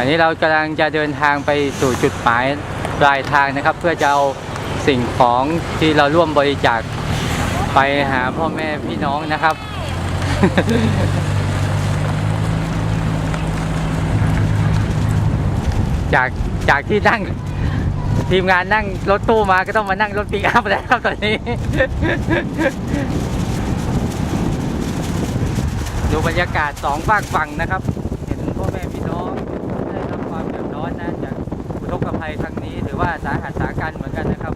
อันนี้เรากำลังจะเดินทางไปสู่จุดหมายปลายทางนะครับ เพื่อจะเอาสิ่งของที่เราร่วมบริจาคไปหาพ่อแม่พี่น้องนะครับ จากจากที่นั่งทีมงานนั่งรถตู้มาก็ต้องมานั่งรถปิกอัพแล้วครับตอนนี้ ดูบรรยากาศสองฝากฝั่งนะครับ ว่าสาหัสสากันเหมือนกันนะครับ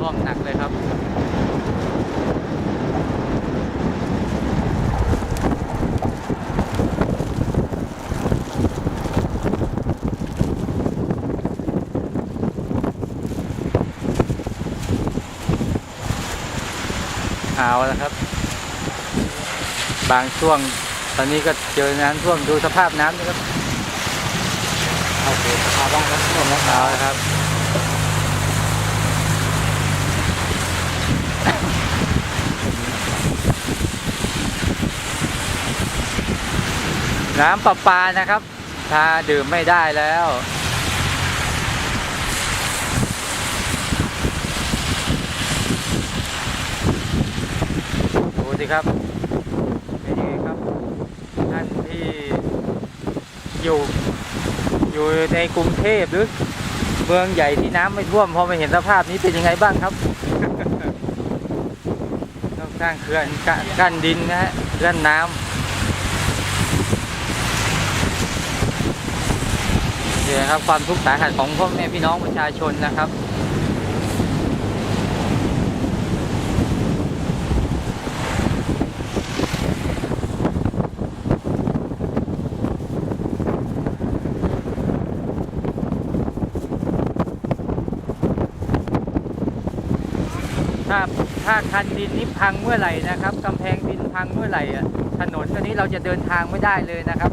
ร่วมหนักเลยครับ เอาแล้วครับ บางช่วง ตอนนี้ก็เจอน้ำท่วมดูสภาพน้ำนะครับโอเคพาบ้างนะท่วมแล้วเอาละครับ น้ำประปานะครับ ถ้าดื่มไม่ได้แล้ว สิครับเป็นยังไงครับท่านที่อยู่อยู่ในกรุงเทพหรือเมืองใหญ่ที่น้ำไม่ท่วมพอมาเห็นสภาพนี้เป็นยังไงบ้างครับ ต้องสร้างเขื่อนกะกั้นดินนะฮะกั้นน้ำนี่นะครับความทุกข์สาหัสของพ่อแม่พี่น้องประชาชนนะครับ ถ้าถ้าคันดินนี้พังเมื่อไหร่นะครับกำแพงดินพังเมื่อไหร่ถนนตัวนี้เราจะเดินทางไม่ได้เลยนะครับ